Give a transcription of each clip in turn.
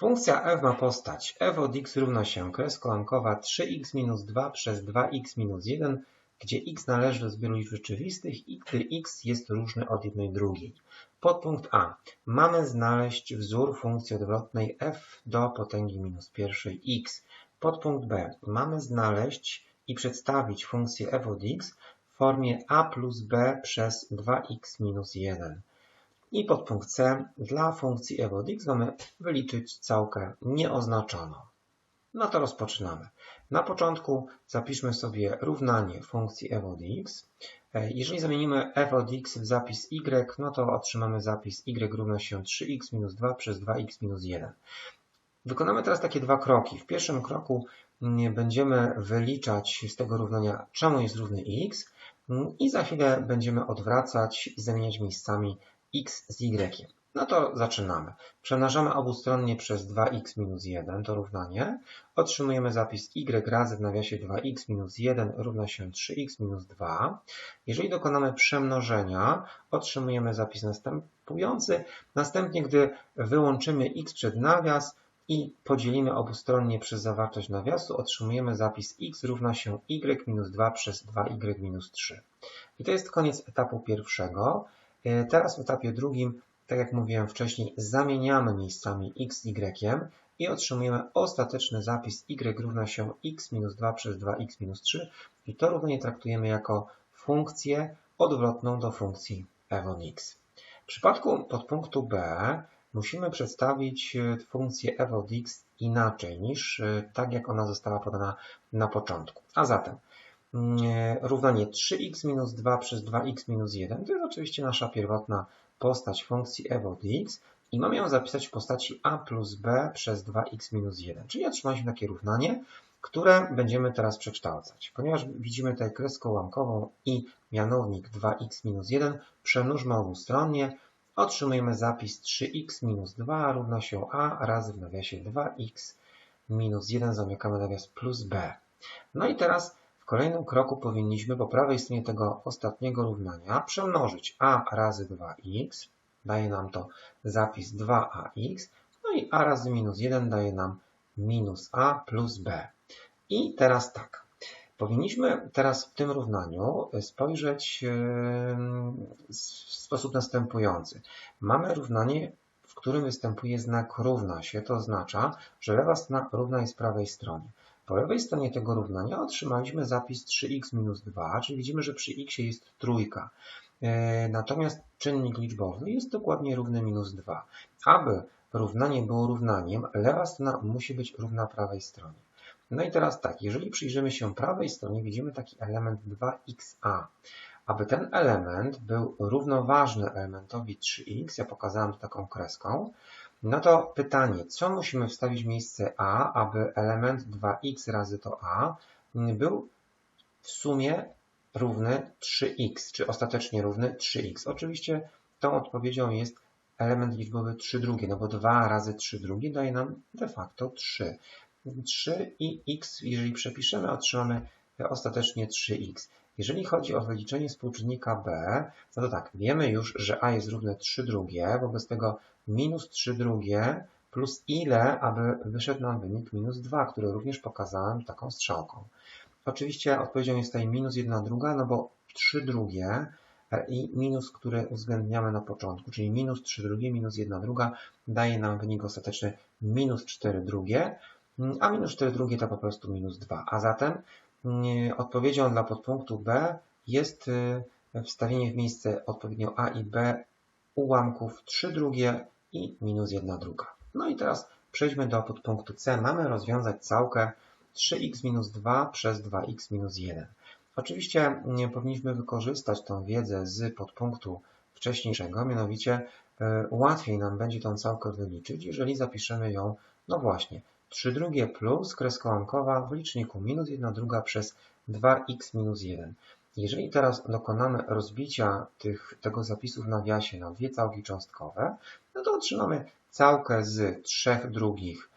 Funkcja f ma postać f od x równa się kreskołamkowa 3x minus 2 przez 2x minus 1, gdzie x należy do zbioru liczb rzeczywistych i gdy x jest różny od jednej drugiej. Podpunkt A. Mamy znaleźć wzór funkcji odwrotnej f do potęgi minus pierwszej x. Podpunkt B. Mamy znaleźć i przedstawić funkcję f od x w formie a plus b przez 2x minus 1. I podpunkt C. Dla funkcji f od x mamy wyliczyć całkę nieoznaczoną. No to rozpoczynamy. Na początku zapiszmy sobie równanie funkcji f od x. E, jeżeli zamienimy f od x w zapis y, no to otrzymamy zapis y równa się 3x minus 2 przez 2x minus 1. Wykonamy teraz takie dwa kroki. W pierwszym kroku mm, będziemy wyliczać z tego równania, czemu jest równy x mm, i za chwilę będziemy odwracać i zamieniać miejscami x z y. No to zaczynamy. Przemnażamy obustronnie przez 2x minus 1 to równanie. Otrzymujemy zapis y razy w nawiasie 2x minus 1 równa się 3x minus 2. Jeżeli dokonamy przemnożenia, otrzymujemy zapis następujący. Następnie, gdy wyłączymy x przed nawias i podzielimy obustronnie przez zawartość nawiasu, otrzymujemy zapis x równa się y minus 2 przez 2y minus 3. I to jest koniec etapu pierwszego. E, teraz w etapie drugim, tak jak mówiłem wcześniej, zamieniamy miejscami x y i otrzymujemy ostateczny zapis y równa się x minus 2 przez 2x minus 3 i to równanie traktujemy jako funkcję odwrotną do funkcji f od x. W przypadku podpunktu B musimy przedstawić e, funkcję f od x inaczej niż e, tak jak ona została podana na początku. A zatem równanie 3x minus 2 przez 2x minus 1 to jest oczywiście nasza pierwotna postać funkcji f od x i mamy ją zapisać w postaci a plus b przez 2x minus 1, czyli otrzymaliśmy takie równanie, które będziemy teraz przekształcać. Ponieważ widzimy tutaj kreskę ułamkową i mianownik 2x minus 1, przemnóżmy obustronnie, otrzymujemy zapis 3x minus 2 równa się a razy w nawiasie 2x minus 1 zamykamy nawias plus b. No i teraz kolejnym kroku powinniśmy po prawej stronie tego ostatniego równania przemnożyć a razy 2x, daje nam to zapis 2ax, no i a razy minus 1 daje nam minus a plus b. I teraz tak, powinniśmy teraz w tym równaniu spojrzeć w sposób następujący. Mamy równanie, w którym występuje znak równa się, to oznacza, że lewa strona równa jest prawej stronie. Po lewej stronie tego równania otrzymaliśmy zapis 3x minus 2, czyli widzimy, że przy x jest trójka. E, natomiast czynnik liczbowy jest dokładnie równy minus 2. Aby równanie było równaniem, lewa strona musi być równa prawej stronie. No i teraz tak, jeżeli przyjrzymy się prawej stronie, widzimy taki element 2xa. Aby ten element był równoważny elementowi 3x, ja pokazałem to taką kreską, no to pytanie, co musimy wstawić w miejsce a, aby element 2x razy to a był w sumie równy 3x, czy ostatecznie równy 3x. Oczywiście tą odpowiedzią jest element liczbowy 3 drugie, no bo 2 razy 3 drugie daje nam de facto 3. 3 i x, jeżeli przepiszemy, otrzymamy ostatecznie 3x. Jeżeli chodzi o wyliczenie współczynnika b, no to tak, wiemy już, że a jest równe 3 drugie, wobec tego minus 3 drugie plus ile, aby wyszedł nam wynik minus 2, który również pokazałem taką strzałką. Oczywiście odpowiedzią jest tutaj minus 1 druga, no bo 3 drugie i minus, który uwzględniamy na początku, czyli minus 3 drugie minus 1 druga daje nam wynik ostateczny minus 4 drugie, a minus 4 drugie to po prostu minus 2. A zatem odpowiedzią dla podpunktu B jest y, wstawienie w miejsce odpowiednio A i B ułamków 3 drugie i minus 1 druga. No i teraz przejdźmy do podpunktu C. Mamy rozwiązać całkę 3x minus 2 przez 2x minus 1. Oczywiście powinniśmy wykorzystać tą wiedzę z podpunktu wcześniejszego, mianowicie y, łatwiej nam będzie tą całkę wyliczyć, jeżeli zapiszemy ją, no właśnie, 3 drugie plus kreska łamkowa w liczniku minus 1 druga przez 2x minus 1. Jeżeli teraz dokonamy rozbicia tych, tego zapisu w nawiasie na dwie całki cząstkowe, no to otrzymamy całkę z 3 drugich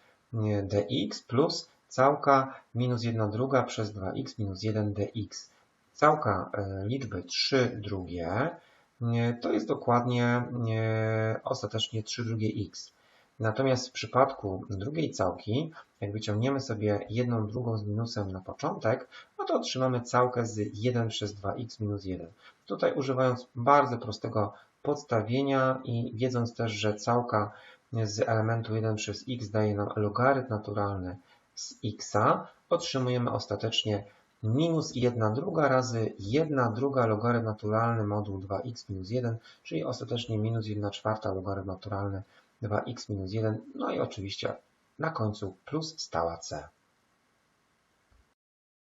dx plus całka minus 1 druga przez 2x minus 1 dx. Całka e, liczby 3 drugie to jest dokładnie ostatecznie 3 drugie x. Natomiast w przypadku drugiej całki, jak wyciągniemy sobie jedną drugą z minusem na początek, no to otrzymamy całkę z 1 przez 2x minus 1. Tutaj używając bardzo prostego podstawienia i wiedząc też, że całka z elementu 1 przez x daje nam logarytm naturalny z x, otrzymujemy ostatecznie minus 1 druga razy 1 druga logarytm naturalny moduł 2x minus 1, czyli ostatecznie minus 1 czwarta logarytm naturalny 2x minus 1, no i oczywiście na końcu plus stała c.